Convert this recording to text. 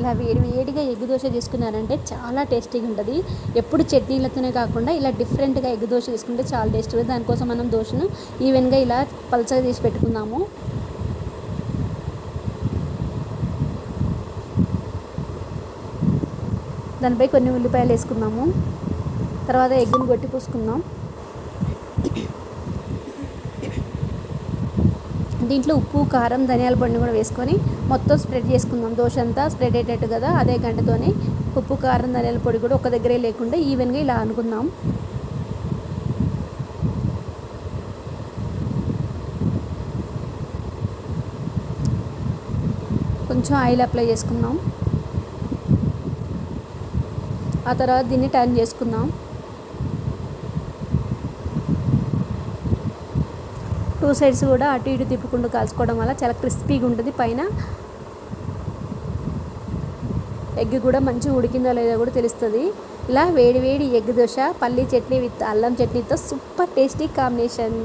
ఇలా వేడి వేడిగా ఎగ్గు దోశ చేసుకున్నారంటే చాలా టేస్టీగా ఉంటుంది. ఎప్పుడు చట్నీలతోనే కాకుండా ఇలా డిఫరెంట్గా ఎగ్గు దోశ చేసుకుంటే చాలా టేస్టీగా దానికోసం మనం దోశను ఈవెన్గా ఇలా పల్చగా తీసి పెట్టుకుందాము. దానిపై కొన్ని ఉల్లిపాయలు వేసుకుందాము. తర్వాత ఎగ్గును కొట్టి పూసుకుందాం. దీంట్లో ఉప్పు కారం ధనియాల పొడిని కూడా వేసుకొని మొత్తం స్ప్రెడ్ చేసుకుందాం. దోశ అంతా స్ప్రెడ్ అయ్యేటట్టు కదా అదే గంటతోనే ఉప్పు కారం ధనియాల పొడి కూడా ఒక దగ్గరే లేకుండా ఈవెన్గా ఇలా అనుకుందాం. కొంచెం ఆయిల్ అప్లై చేసుకుందాం. ఆ తర్వాత దీన్ని టర్న్ చేసుకుందాం. టూ సైడ్స్ కూడా అటు ఇటు తిప్పుకుంటూ కాల్చుకోవడం వల్ల చాలా క్రిస్పీగా ఉంటుంది. పైన ఎగ్ కూడా మంచిగా ఉడికిందో లేదో కూడా తెలుస్తుంది. ఇలా వేడి వేడి ఎగ్ దోశ పల్లీ చట్నీ విత్ అల్లం చట్నీతో సూపర్ టేస్టీ కాంబినేషన్.